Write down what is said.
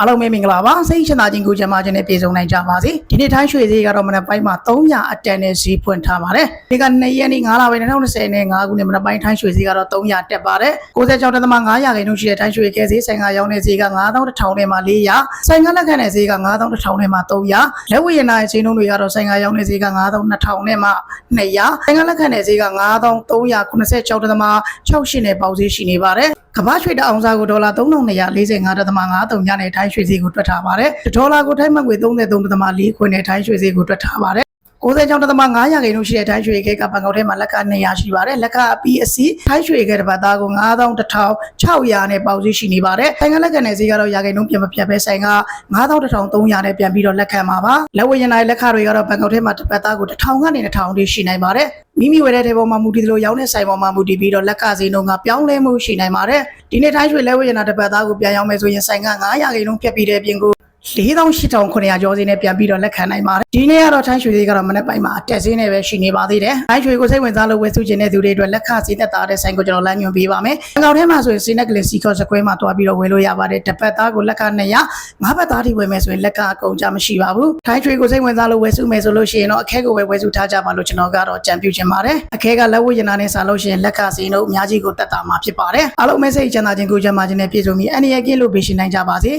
အားလုံးပဲမင်္ဂလာပါစိတ်ချမ်းသာခြင်းကိုကြံပါခြင်းနဲ့ပြည့်စုံနိုင်ကြပါစေဒီနေ့ထိုင်းရွှေဈေးကတော့မနက်ပိုင်းမှာ300အတန်နဲ့ဈေးဖွင့်ထားပါတယ်ဒီကနေ့ရက်နေ့9လပိုင်း2020နဲ့9ခုနှစ်မနက်ပိုင်းထိုင်းရွှေဈေးကတော့300တက်ပါတယ်96.5ရာခိုင်နှုန်းရှိတဲ့ထိုင်းရွှေကဲဈေးဆိုင်ကရောင်းတဲ့ဈေးက9100နဲ့မှ400ဆိုင်ကလက်ခံတဲ့ဈေးက9100နဲ့မှ300လက်ဝယ်ရနာရဲ့ဈေးနှုန်းတွေကတော့ဆိုင်ကရောင်းတဲ့ဈေးက9200နဲ့မှ200ဆိုင်ကလက်ခံတဲ့ဈေးက9396.68နဲ့ပေါက်ဈေးရှိနေပါတယ် ကမ္ဘာရွှေတအောင်စားကိုဒေါ်လာ3245.53ညနဲ့ထိုင်းရွှေဈေးကိုတွက်ထားပါတယ်။ဒေါ်လာကိုထိုင်းမငွေ33.4ခွင့်နဲ့ထိုင်းရွှေဈေးကိုတွက်ထားပါတယ်။ 96.5ရာခိုင်နှုန်းရှိတဲ့ထိုင်းရွှေကဲကပန်ကောက်ထဲမှာလက်က200ရှိပါတယ်။လက်ကအပီးအစီထိုင်းရွှေကဲတစ်ပတ်သားကို9100နဲ့ပေါက်ဈေးရှိနေပါတယ်။ဆိုင်ကလက်ကန်တဲ့ဈေးကတော့ရာခိုင်နှုန်းပြန်မပြတ်ပဲဆိုင်က9300နဲ့ပြန်ပြီးတော့လက်ခံပါပါ။လက်ဝယ်ရင်နိုင်လက်ခတွေကတော့ပန်ကောက်ထဲမှာတစ်ပတ်သားကို1000ကနေ2000လေးရှိနိုင်ပါတယ်။မိမိဝယ်တဲ့တဲ့ပေါ်မှာမူတည်သလိုရောင်းတဲ့ဆိုင်ပေါ်မှာမူတည်ပြီးတော့လက်ကဈေးနှုန်းကပြောင်းလဲမှုရှိနိုင်ပါတယ်။ဒီနေ့ထိုင်းရွှေလက်ဝယ်ရင်နာတစ်ပတ်သားကိုပြန်ရောင်းမယ်ဆိုရင်ဆိုင်က900ရာခိုင်နှုန်းဖြတ်ပြီးတဲ့အပြင်ကို 48,900ကျော်စီနဲ့ပြန်ပြီးတော့လက်ခံနိုင်ပါတယ်ဒီနေ့ကတော့ထိုင်းရွှေဈေးကတော့မနေ့ပိုင်းမှာအတက်ဈေးနဲ့ပဲရှိနေပါသေးတယ်ထိုင်းရွှေကိုစိတ်ဝင်စားလို့ဝယ်စုခြင်းတဲ့သူတွေအတွက်လက်ခဈေးသက်သာတဲ့ဆိုင်ကိုကျွန်တော်လမ်းညွှန်ပေးပါမယ်အကောင့်ထဲမှာဆိုရင်စီနက်ကလေးစီကော့စကွဲမှာတွားပြီးတော့ဝယ်လို့ရပါတယ်တစ်ပတ်သားကိုလက်က200ငါးပတ်သားထိဝယ်မယ်ဆိုရင်လက်ကအကုန်ကြမရှိပါဘူးထိုင်းရွှေကိုစိတ်ဝင်စားလို့ဝယ်စုမယ်ဆိုလို့ရှိရင်တော့အခဲကိုပဲဝယ်စုထားကြပါလို့ကျွန်တော်ကတော့ကြံပြုချင်ပါတယ်အခဲကလက်ဝတ်ရနာနဲ့စားလို့ရှိရင်လက်ကဈေးနှုန်းအများကြီးကိုသက်သာမှာဖြစ်ပါတယ်အားလုံးမဲစိတ်ချမ်းသာခြင်းကိုကြံပါခြင်းနဲ့ပြည့်စုံပြီးအန္တရာယ်ကင်းလို့ပေးရှင်နိုင်ကြပါစေ